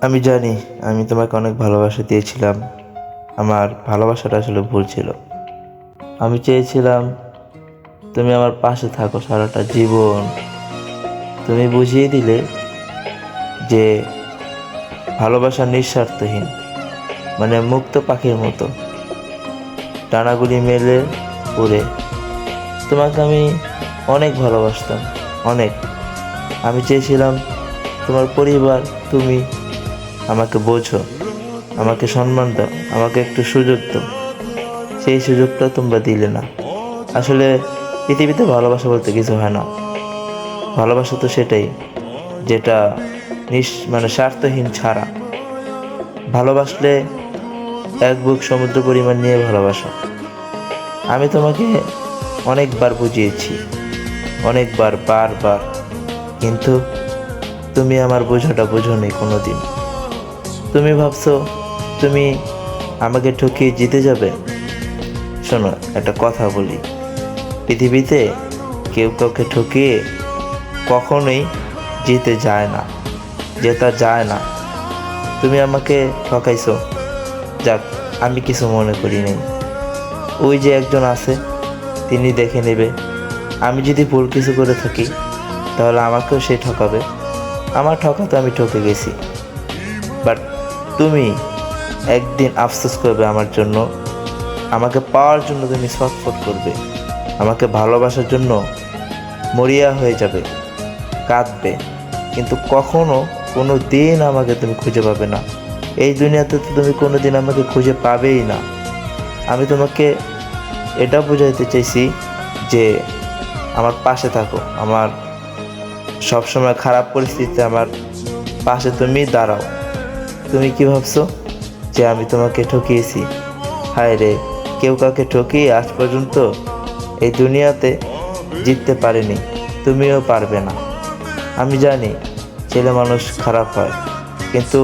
আমি জানি, আমি তোমাকে অনেক ভালোবাসা দিয়েছিলাম। আমার ভালোবাসাটা আসলে ভুল ছিল। আমি চেয়েছিলাম, তুমি আমার পাশে থাকো সারাটা জীবন। তুমি বুঝিয়ে দিলে যে ভালোবাসা নিঃস্বার্থহীন মানে মুক্ত পাখির মতো। ডানাগুলি মেলে উড়ে তোমাকে আমি অনেক ভালোবাসতাম, অনেক। আমি চেয়েছিলাম তোমার পরিবার, তুমি আমাকে বোঝো, আমাকে সম্মান দাও, আমাকে একটু সুযোগ দাও। সেই সুযোগটা তোমরা দিলে না। আসলে পৃথিবীতে ভালোবাসা বলতে কিছু হয় না। ভালোবাসা তো সেটাই, যেটা নিঃ মানে স্বার্থহীন ছাড়া। ভালোবাসলে এক বুক সমুদ্র পরিমাণ নিয়ে ভালোবাসা। আমি তোমাকে অনেকবার বুঝিয়েছি, অনেকবার, বারবার, কিন্তু তুমি আমার বোঝাটা বোঝো নি কোনো দিন তুমি ভাবছ, তুমি আমাকে ঠকিয়ে জিতে যাবে? শোনো, একটা কথা বলি। পৃথিবীতে কেউ কাউকে ঠকিয়ে কখনোই জিতে যায় না, জেতা যায় না। তুমি আমাকে ঠকাইছো, যাক, আমি কিছু মনে করি নাই। ওই যে একজন আছে, তিনি দেখে নেবে। আমি যদি ভুল কিছু করে থাকি, তাহলে আমাকেও সে ঠকাবে। আমার ঠকা তো আমি ঠকে গেছি। বাট তুমি একদিন আফসোস করবে আমার জন্য, আমাকে পাওয়ার জন্য তুমি ছটফট করবে। আমাকে ভালোবাসার জন্য মরিয়া হয়ে যাবে, কাঁদবে। কিন্তু কখনো কোনো দিন আমাকে তুমি খুঁজে পাবে না। এই দুনিয়াতে তো তুমি কোনো দিন আমাকে খুঁজে পাবেই না। আমি তোমাকে এটা বোঝাইতে চাইছি যে, আমার পাশে থাকো, আমার সবসময় খারাপ পরিস্থিতিতে আমার পাশে তুমি দাঁড়াও। তুমি কি ভাবছ যে আমি তোমাকে ঠকিয়েছি? হায় রে, কেউ কাউকে ঠকিয়ে আজ পর্যন্ত এই দুনিয়াতে জিততে পারেনি। তুমিও পারবে না। আমি জানি ছেলে মানুষ খারাপ হয়, কিন্তু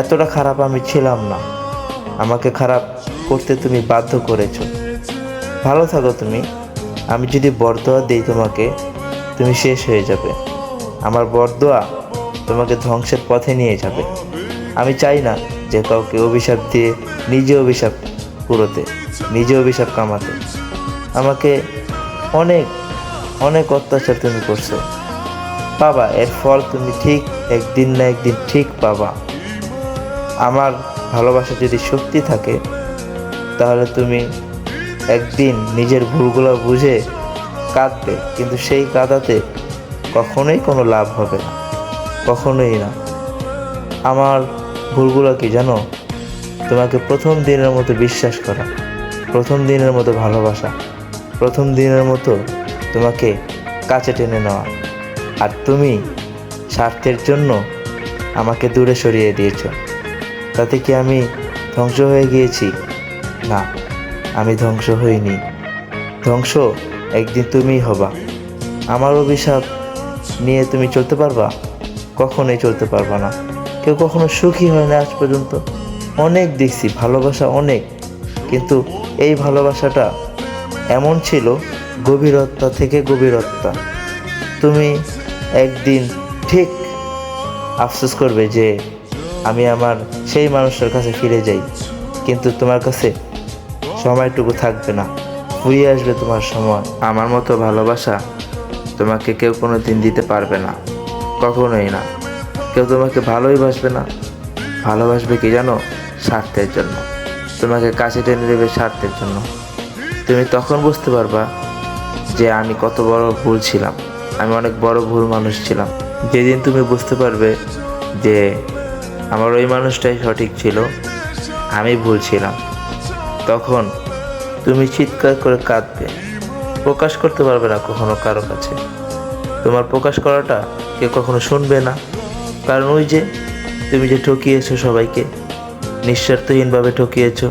এতটা খারাপ আমি ছিলাম না। আমাকে খারাপ করতে তুমি বাধ্য করেছ। ভালো থাকো তুমি। আমি যদি বরদোয়া দিই তোমাকে, তুমি শেষ হয়ে যাবে। আমার বরদোয়া তোমাকে ধ্বংসের পথে নিয়ে যাবে। আমি চাই না যে কাউকে অভিশাপ দিয়ে নিজে অভিশাপ পুরোতে, নিজে অভিশাপ কামাতে। আমাকে অনেক অনেক অত্যাচার তুমি করছ। পাবা এর ফল তুমি ঠিক একদিন না একদিন ঠিক পাবা। আমার ভালোবাসা যদি শক্তি থাকে, তাহলে তুমি একদিন নিজের ভুলগুলো বুঝে কাঁদবে। কিন্তু সেই কাঁদাতে কখনোই কোনো লাভ হবে না, কখনোই না। আমার ভুলগুলো কি জানো? তোমাকে প্রথম দিনের মতো বিশ্বাস করা, প্রথম দিনের মতো ভালোবাসা, প্রথম দিনের মতো তোমাকে কাছে টেনে নেওয়া। আর তুমি স্বার্থের জন্য আমাকে দূরে সরিয়ে দিয়েছ। তাতে কি আমি ধ্বংস হয়ে গিয়েছি? না, আমি ধ্বংস হইনি। ধ্বংস একদিন তুমিই হবা। আমার অভিশাপ নিয়ে তুমি চলতে পারবা? কখনোই চলতে পারবা না। কেউ কখনো সুখী হয় না আজ পর্যন্ত। অনেক দেখছি, ভালোবাসা অনেক। কিন্তু এই ভালোবাসাটা এমন ছিল, গভীরতা থেকে গভীরতা। তুমি একদিন ঠিক আফসোস করবে যে আমি আমার সেই মানুষটার কাছে ফিরে যাই। কিন্তু তোমার কাছে সময়টুকু থাকবে না। ফুরিয়ে আসবে তোমার সময়। আমার মতো ভালোবাসা তোমাকে কেউ কোনো দিন দিতে পারবে না। কখনোই না। কেউ তোমাকে ভালোই বাসবে না। ভালোবাসবে কি জানো? স্বার্থের জন্য। তোমাকে কাছে টেনে দেবে স্বার্থের জন্য। তুমি তখন বুঝতে পারবা যে আমি কত বড় ভুল ছিলাম। আমি অনেক বড় ভুল মানুষ ছিলাম। যেদিন তুমি বুঝতে পারবে যে আমার ওই মানুষটাই সঠিক ছিল, আমি ভুল ছিলাম। তখন তুমি চিৎকার করে কাঁদবে। প্রকাশ করতে পারবে না কখনো কারও কাছে। তোমার প্রকাশ করাটা কেউ কখনো শুনবে না। কারণ ওই যে তুমি যে ঠকিয়েছো সবাইকে, নিঃস্বার্থহীনভাবে ঠকিয়েছো।